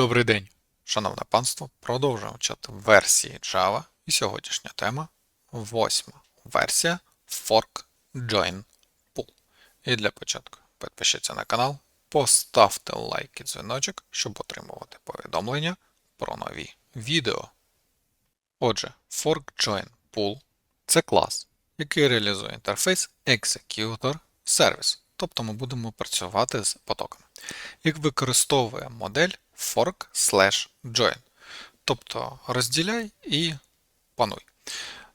Добрий день, шановне панство. Продовжуємо вчати версії Java. І сьогоднішня тема восьма версія Fork Join Pool. І для початку підпишіться на канал, поставте лайк і дзвіночок, щоб отримувати повідомлення про нові відео. Отже, Fork Join Pool це клас, який реалізує інтерфейс Executor Service. Тобто ми будемо працювати з потоками. Як використовує модель fork slash join. Тобто розділяй і пануй.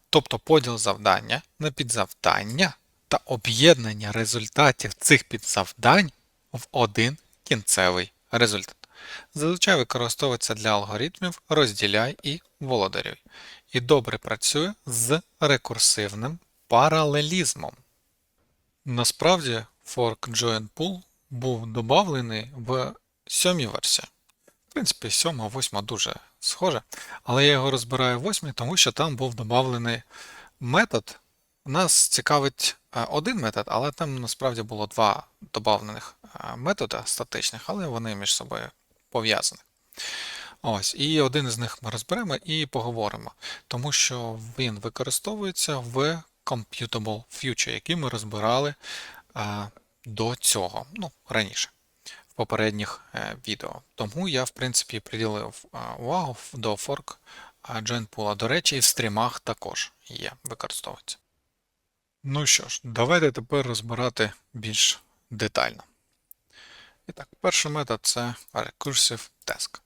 Тобто поділ завдання на підзавдання та об'єднання результатів цих підзавдань в один кінцевий результат. Зазвичай використовується для алгоритмів розділяй і володарюй. І добре працює з рекурсивним паралелізмом. Насправді, Fork Join Pool був додавлений в сьомій версії. Принципі, сьома, восьма дуже схожа, але я його розбираю в восьмій, тому що там був додавлений метод. Нас цікавить е, один метод, але там насправді було два додавлених е, метода статичних, але вони між собою пов'язані. Ось, І один із них ми розберемо і поговоримо, тому що він використовується в Computable Future, який ми розбирали а, до цього, ну, раніше, попередніх е, відео. Тому я, в принципі, приділив увагу до fork Join До речі, і в стрімах також є, використовується. Ну що ж, давайте тепер розбирати більш детально. І так, перший метод це Recursive Task.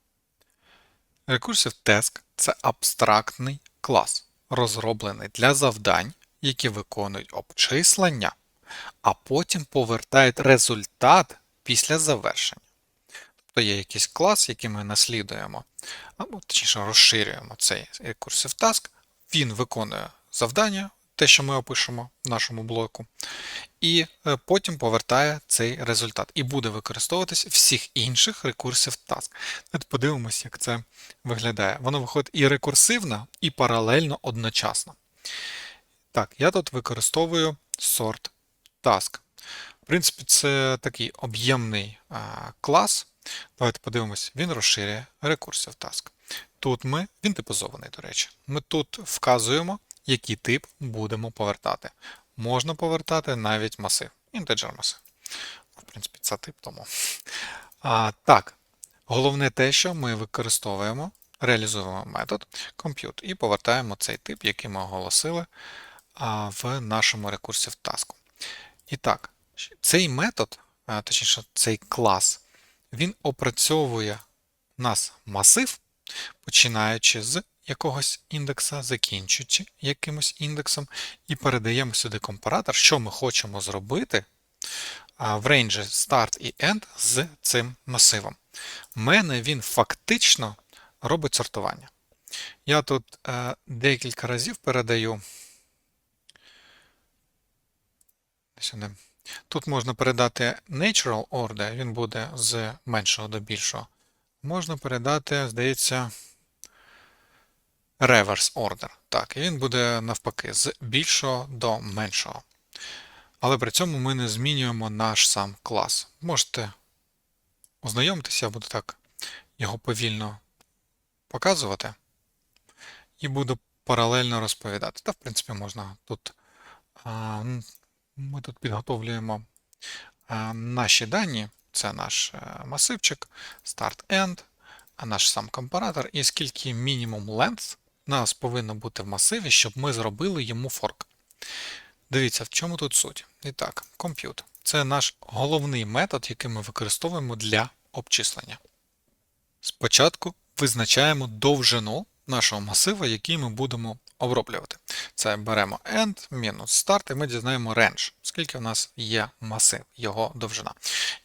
Recursive Task це абстрактний клас, розроблений для завдань, які виконують обчислення, а потім повертають результат після завершення. Тобто є якийсь клас, який ми наслідуємо, або точніше розширюємо цей Recursive Task, він виконує завдання, те, що ми опишемо в нашому блоку, і е, потім повертає цей результат. І буде використовуватись всіх інших рекурсів task. Давайте подивимося, як це виглядає. Воно виходить і рекурсивно, і паралельно одночасно. Так, я тут використовую sort task. Принципі, це такий об'ємний клас. Давайте подивимось, він розширює рекурсив task. Тут ми, він типізований, до речі, ми тут вказуємо, який тип будемо повертати. Можна повертати навіть масив, інтеджер масив. В принципі, це тип тому. А, Так, головне те, що ми використовуємо, реалізуємо метод compute і повертаємо цей тип, який ми оголосили а, в нашому рекурсі в таску. І так, цей метод, точніше, цей клас, він опрацьовує нас масив, починаючи з якогось індекса, закінчуючи якимось індексом, і передаємо сюди компаратор, що ми хочемо зробити в рейнджі start і end з цим масивом. У мене він фактично робить сортування. Я тут е, декілька разів передаю. Сюди. Тут можна передати natural order, він буде з меншого до більшого. Можна передати, здається, reverse order. Так, і він буде навпаки з більшого до меншого. Але при цьому ми не змінюємо наш сам клас. Можете ознайомитися, я буду так його повільно показувати. І буду паралельно розповідати. Та, в принципі, можна тут. Ми тут підготовлюємо наші дані. Це наш е, масивчик, start-end, а наш сам компаратор, і скільки мінімум length нас повинно бути в масиві, щоб ми зробили йому форк. Дивіться, в чому тут суть. І так, compute. Це наш головний метод, який ми використовуємо для обчислення. Спочатку визначаємо довжину нашого масива, який ми будемо оброблювати. Це беремо end, мінус start, і ми дізнаємо range, скільки в нас є масив, його довжина.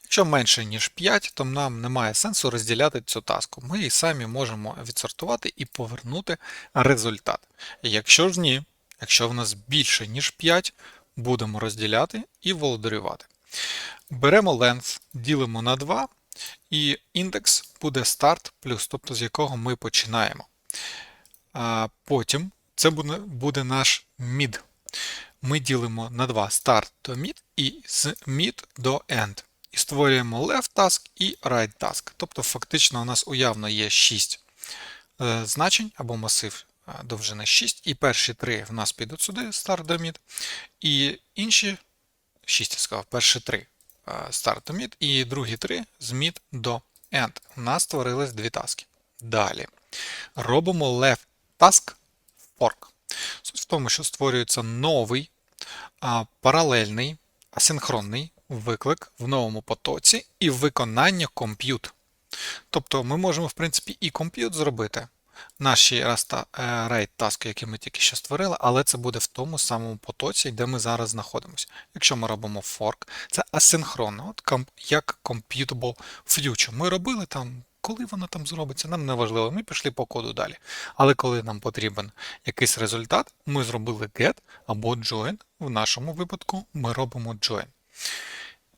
Якщо менше, ніж 5, то нам немає сенсу розділяти цю таску. Ми її самі можемо відсортувати і повернути результат. Якщо ж ні, якщо в нас більше, ніж 5, будемо розділяти і володарювати. Беремо length, ділимо на 2, і індекс буде start плюс, тобто з якого ми починаємо. Потім це буде, наш mid. Ми ділимо на 2 start до mid і з mid до end. і створюємо left task і right task. Тобто, фактично, у нас уявно є 6 е, значень або масив е, довжини 6, і перші три в нас підуть сюди, start до mid, і інші 6, я сказав, перші три е, start до mid, і другі три з mid до end. У нас створились дві таски. Далі робимо left task fork. Суть в тому, що створюється новий паралельний, асинхронний виклик в новому потоці і виконання compute. Тобто ми можемо, в принципі, і compute зробити наші раста- е, RAID таски, які ми тільки що створили, але це буде в тому самому потоці, де ми зараз знаходимося. Якщо ми робимо fork, це асинхронно, от як computable future. Ми робили там, коли воно там зробиться, нам не важливо, ми пішли по коду далі. Але коли нам потрібен якийсь результат, ми зробили get або join. В нашому випадку ми робимо join.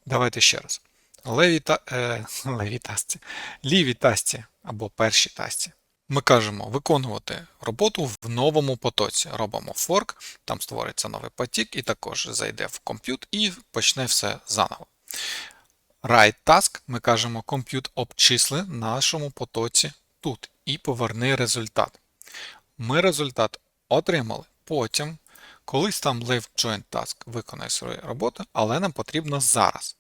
Давайте ще раз. Леві, та, е, леві тасці, ліві тасці або перші тасці. Ми кажемо виконувати роботу в новому потоці. Робимо fork, там створиться новий потік, і також зайде в compute і почне все заново. Write task ми кажемо compute обчисли нашому потоці тут і поверни результат. Ми результат отримали. Потім, колись там left join task виконає свою роботу, але нам потрібно зараз.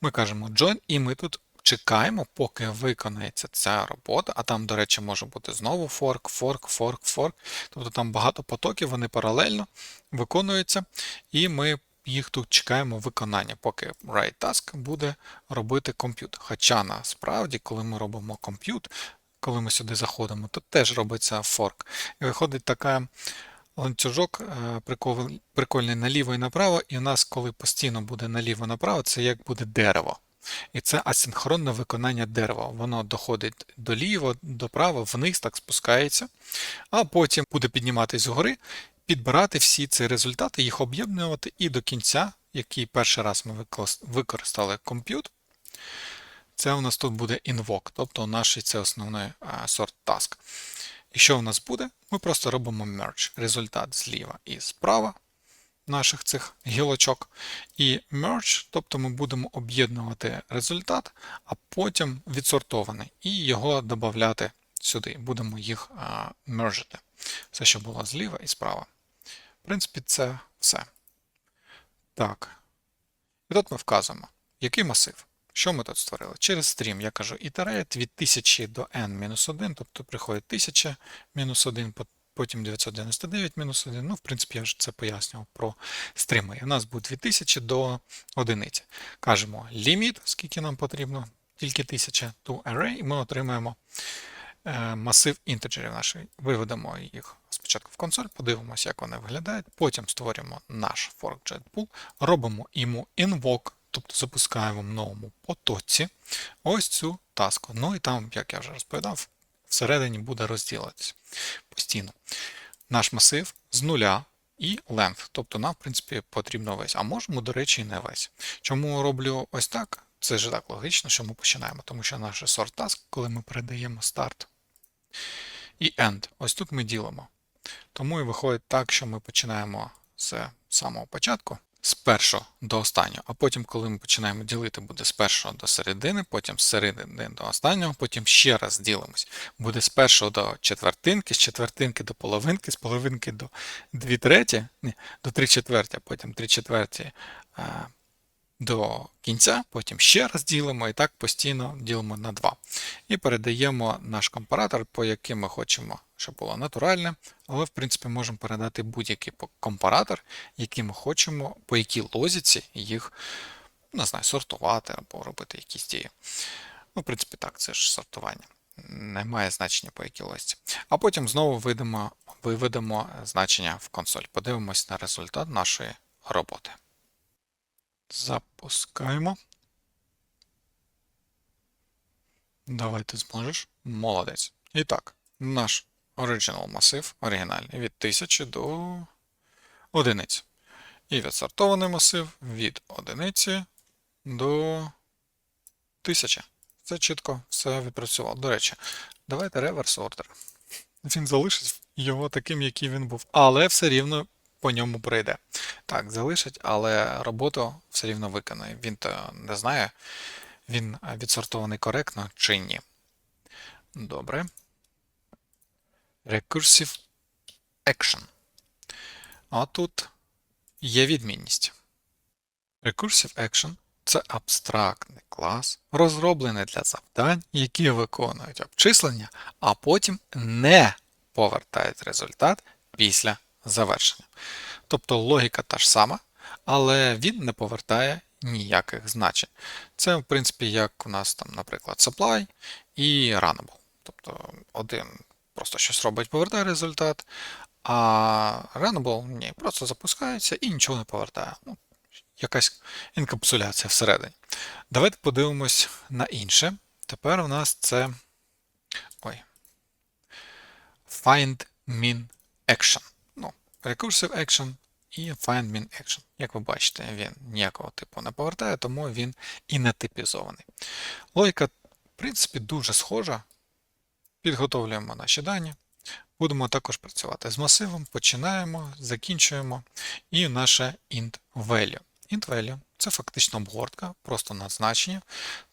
Ми кажемо join, і ми тут чекаємо, поки виконається ця робота, а там, до речі, може бути знову fork, fork, fork, fork. Тобто там багато потоків, вони паралельно виконуються, і ми їх тут чекаємо виконання, поки write task буде робити compute. Хоча насправді, коли ми робимо compute, коли ми сюди заходимо, то теж робиться fork. І виходить така ланцюжок е, прикольний наліво і направо, і у нас, коли постійно буде наліво-направо, це як буде дерево. І це асинхронне виконання дерева. Воно доходить до ліво, до права, вниз так спускається, а потім буде підніматись згори, підбирати всі ці результати, їх об'єднувати і до кінця, який перший раз ми використали compute, це у нас тут буде invoke, тобто наш це основний сорт task. І що у нас буде? Ми просто робимо merge. Результат зліва і справа наших цих гілочок. І merge, тобто ми будемо об'єднувати результат, а потім відсортований, і його додати сюди. Будемо їх мержити. Все, що було зліва і справа. Принципі, це все. Так. І тут ми вказуємо, який масив. Що ми тут створили? Через стрім я кажу iterate від 1000 до n-1, тобто приходить 1000 мінус 1, потім 999 мінус 1. Ну, в принципі, я вже це пояснював про стріми. І у нас буде 2000 до одиниці. Кажемо limit, скільки нам потрібно, тільки 1000 to array, і ми отримаємо масив інтеджерів наших. Виведемо їх спочатку в консоль, подивимося, як вони виглядають. Потім створюємо наш fork pool, робимо йому invoke, тобто запускаємо в новому потоці ось цю таску. Ну і там, як я вже розповідав, всередині буде розділитися постійно. Наш масив з нуля і length, тобто нам, в принципі, потрібно весь. А можемо, до речі, і не весь. Чому роблю ось так? Це ж так логічно, що ми починаємо, тому що наш task, коли ми передаємо start і end, ось тут ми ділимо. Тому і виходить так, що ми починаємо з самого початку, з першого до останнього. А потім, коли ми починаємо ділити, буде з першого до середини, потім з середини до останнього, потім ще раз ділимось. Буде з першого до четвертинки, з четвертинки до половинки, з половинки до дві треті, ні, до три четверті, а потім три четверті а, до кінця, потім ще раз ділимо і так постійно ділимо на 2. І передаємо наш компаратор, по яким ми хочемо, щоб було натуральне, але в принципі можемо передати будь-який компаратор, який ми хочемо, по якій лозіці їх не знаю, сортувати або робити якісь дії. Ну, в принципі, так, це ж сортування. Не має значення по якій лозіці. А потім знову виведемо, виведемо значення в консоль. Подивимось на результат нашої роботи. Запускаємо. Давай ти зможеш. Молодець. І так, наш original масив, оригінальний, від 1000 до одиниць. І відсортований масив від одиниці до 1000. Це чітко все відпрацювало. До речі, давайте реверс ордер. Він залишить його таким, який він був. Але все рівно по ньому пройде. Так, залишить, але роботу все рівно виконає. Він то не знає, він е, відсортований коректно чи ні. Добре. Recursive Action. А тут є відмінність. Recursive Action це абстрактний клас, розроблений для завдань, які виконують обчислення, а потім не повертають результат після завершення. Тобто логіка та ж сама, але він не повертає ніяких значень. Це, в принципі, як у нас там, наприклад, supply і runnable. Тобто один просто щось робить, повертає результат, а runnable ні, просто запускається і нічого не повертає. Ну, якась інкапсуляція всередині. Давайте подивимось на інше. Тепер у нас це ой, find min action. Recursive action і find min action. Як ви бачите, він ніякого типу не повертає, тому він і не типізований. Логіка, в принципі, дуже схожа. Підготовлюємо наші дані. Будемо також працювати з масивом, починаємо, закінчуємо. І наше int value. Int value це фактично обгортка, просто назначення,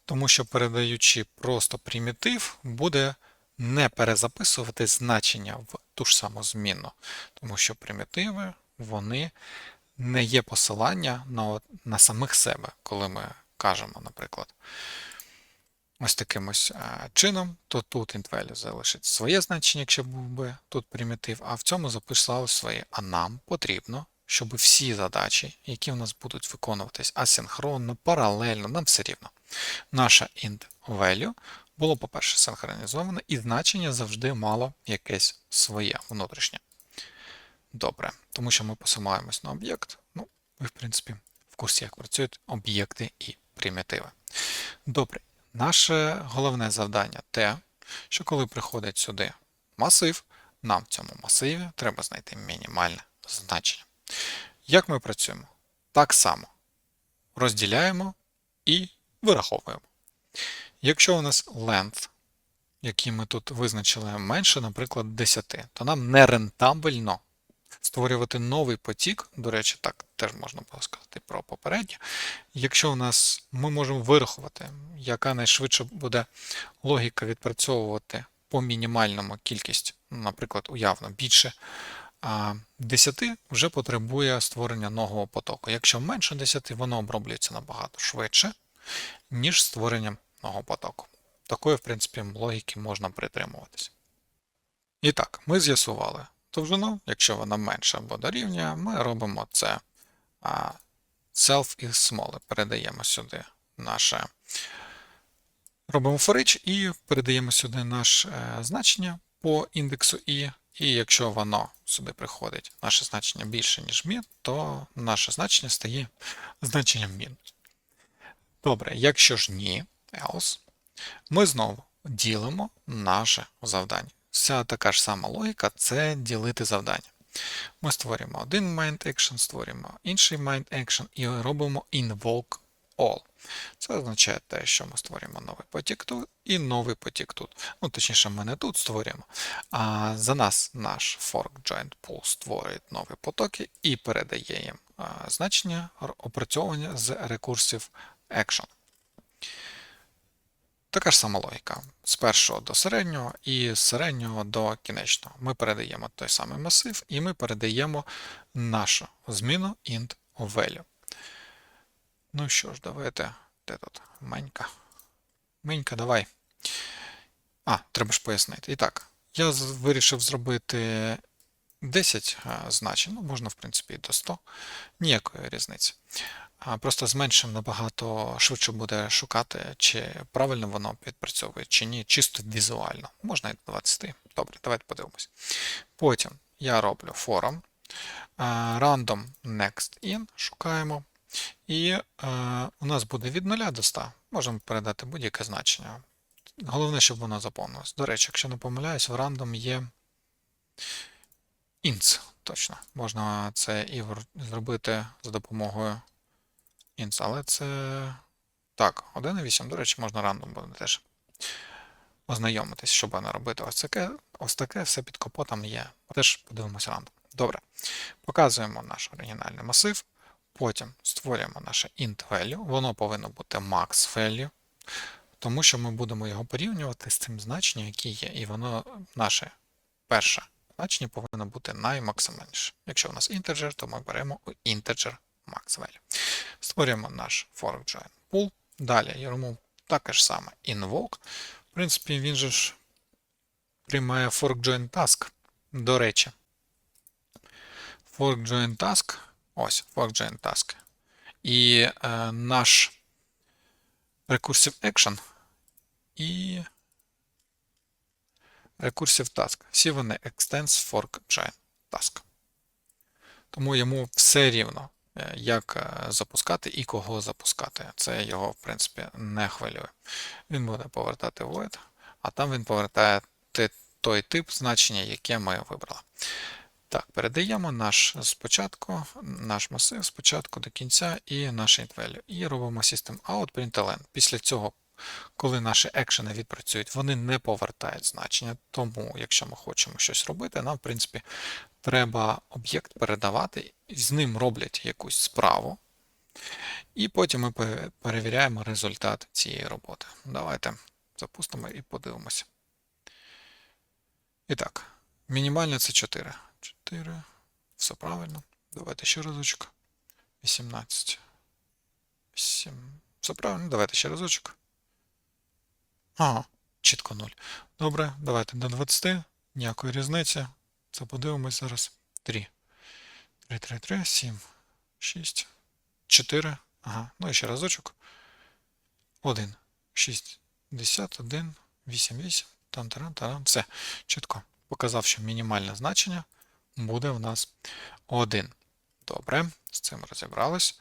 тому що передаючи просто примітив, буде не перезаписувати значення в ту ж саму змінну, тому що примітиви вони не є посилання на, на самих себе, коли ми кажемо, наприклад, ось таким ось е, чином, то тут int-value залишить своє значення, якщо був би тут примітив, а в цьому записали своє. А нам потрібно, щоб всі задачі, які в нас будуть виконуватись асинхронно, паралельно, нам все рівно. Наша int-value було, по-перше, синхронізоване, і значення завжди мало якесь своє внутрішнє. Добре, тому що ми посилаємось на об'єкт. Ну, ви, в принципі, в курсі, як працюють об'єкти і примітиви. Добре, наше головне завдання те, що коли приходить сюди масив, нам в цьому масиві треба знайти мінімальне значення. Як ми працюємо? Так само розділяємо і вираховуємо. Якщо у нас length, який ми тут визначили менше, наприклад, 10, то нам не рентабельно створювати новий потік, до речі, так теж можна було сказати про попереднє. Якщо у нас ми можемо вирахувати, яка найшвидше буде логіка відпрацьовувати по мінімальному кількість, наприклад, уявно більше 10 вже потребує створення нового потоку. Якщо менше 10, воно оброблюється набагато швидше, ніж створенням нового потоку. Такої, в принципі, логіки можна притримуватися. І так, ми з'ясували довжину, якщо вона менша або дорівнює, ми робимо це self із small, передаємо сюди наше. Робимо for і передаємо сюди наше е, значення по індексу i, і якщо воно сюди приходить, наше значення більше, ніж min, то наше значення стає значенням min. Добре, якщо ж ні, else, ми знову ділимо наше завдання. Вся така ж сама логіка це ділити завдання. Ми створюємо один mind action, створюємо інший mind action і робимо invoke all. Це означає те, що ми створюємо новий потік тут і новий потік тут. Ну, точніше, ми не тут створюємо. А за нас наш fork joint pool створює нові потоки і передає їм значення опрацьовування з recursive action. Така ж сама логіка. З першого до середнього і з середнього до кінечного. Ми передаємо той самий масив, і ми передаємо нашу зміну int value. Ну що ж, давайте. Де тут? Менька. Менька, давай. А, треба ж пояснити. І так, я вирішив зробити 10 значень, ну, можна, в принципі, і до 100. Ніякої різниці. Просто з меншим набагато швидше буде шукати, чи правильно воно відпрацьовує, чи ні, чисто візуально. Можна і до 20. Добре, давайте подивимось. Потім я роблю форум. Random next in шукаємо. І е, у нас буде від 0 до 100. Можемо передати будь-яке значення. Головне, щоб воно заповнилось. До речі, якщо не помиляюсь, в random є ints. Точно. Можна це і зробити за допомогою ints, але це. Так, 1.8, до речі, можна рандом буде теж ознайомитись, щоб не робити ось таке. Ось таке все під капотом є. Теж подивимось рандом. Добре. Показуємо наш оригінальний масив. Потім створюємо наше int value. Воно повинно бути max value, тому що ми будемо його порівнювати з цим значенням, яке є. І воно наше перше значення повинно бути наймаксимальніше. Якщо у нас integer, то ми беремо integer max value. Створюємо наш fork join pool. Далі йому таке ж саме invoke. В принципі, він же ж приймає fork join task. До речі, fork join task. Ось, fork join task. І е, наш recursive action і recursive task. Всі вони extends fork join task. Тому йому все рівно, е, як е, запускати і кого запускати. Це його, в принципі, не хвилює. Він буде повертати void, а там він повертає той тип значення, яке ми вибрали. Так, передаємо наш спочатку, наш масив спочатку до кінця і наш value. І робимо system out println. Після цього, коли наші екшени відпрацюють, вони не повертають значення. Тому, якщо ми хочемо щось робити, нам, в принципі, треба об'єкт передавати, з ним роблять якусь справу. І потім ми перевіряємо результат цієї роботи. Давайте запустимо і подивимося. І так, мінімальне це 4. 4. Все правильно. Давайте ще разочок. 18. 7. Все правильно. Давайте ще разочок. Ага, чітко 0. Добре, давайте до 20. Ніякої різниці. Це подивимось зараз. 3. 3, 3, 3, 7, 6, 4. Ага, ну і ще разочок. 1. 6, 10, 1, 8, 8. Там, тарам, тарам. Все. Чітко. Показав, що мінімальне значення буде в нас 1. Добре, з цим розібрались.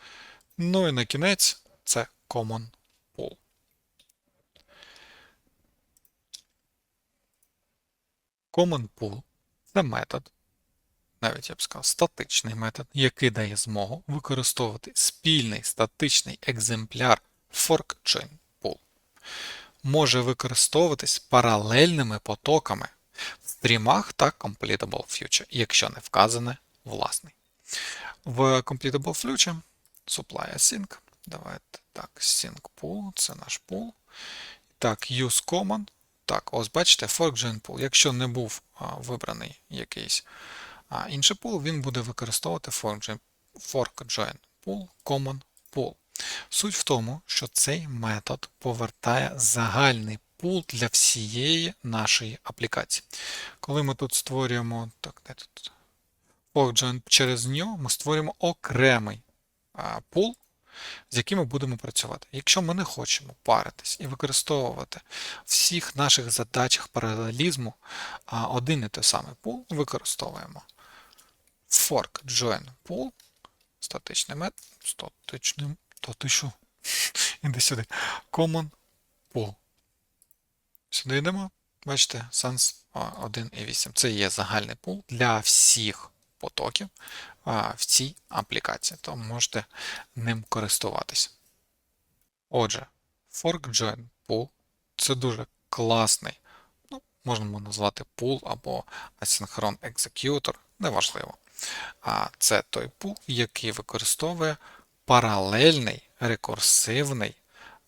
Ну і на кінець це common pool. Common pool це метод, навіть я б сказав, статичний метод, який дає змогу використовувати спільний статичний екземпляр fork-chain pool. Може використовуватись паралельними потоками в стрімах та Completable Future, якщо не вказане власний. В Completable Future supply async. Давайте так, sync pool, це наш pool. Так, use common. Так, ось бачите, fork pool. Якщо не був вибраний якийсь інший pool, він буде використовувати fork join pool, common pool. Суть в тому, що цей метод повертає загальний пул для всієї нашої аплікації. Коли ми тут створюємо так, де тут? ForkJoin через нього ми створюємо окремий пул, з яким ми будемо працювати. Якщо ми не хочемо паритись і використовувати всіх наших задачах паралелізму один і той самий пул, використовуємо fork join pool, статичний метод, статичний, то ти що? Іди сюди. Common pool. Сюди йдемо. Бачите, sans 1.8. Це є загальний пул для всіх потоків в цій аплікації, то можете ним користуватися. Отже, ForkJoin Pool це дуже класний, ну, можна назвати пул або асинхрон екзекютор, неважливо. А це той пул, який використовує паралельний рекурсивний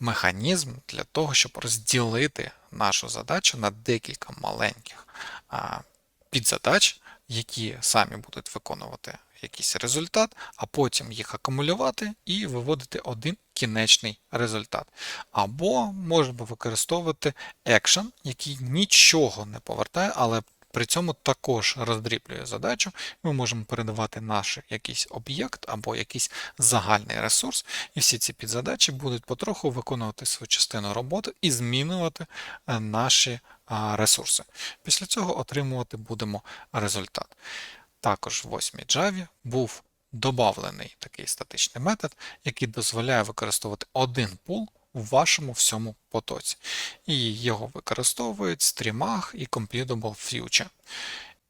механізм для того, щоб розділити нашу задачу на декілька маленьких підзадач, які самі будуть виконувати якийсь результат, а потім їх акумулювати і виводити один кінечний результат. Або можемо використовувати екшен, який нічого не повертає, але при цьому також роздріблює задачу. Ми можемо передавати наш якийсь об'єкт або якийсь загальний ресурс, і всі ці підзадачі будуть потроху виконувати свою частину роботи і змінювати е, наші ресурси. Після цього отримувати будемо результат. Також в 8 Java був додавлений такий статичний метод, який дозволяє використовувати один пул у вашому всьому потоці. І його використовують в стрімах і Computable Future.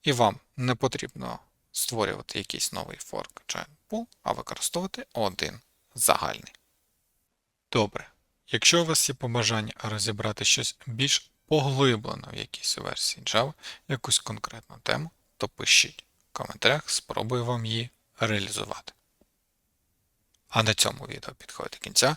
І вам не потрібно створювати якийсь новий fork join pool, а використовувати один загальний. Добре. Якщо у вас є побажання розібрати щось більш поглиблено в якійсь версії Java, якусь конкретну тему, то пишіть в коментарях спробую вам її реалізувати. А на цьому відео підходить до кінця.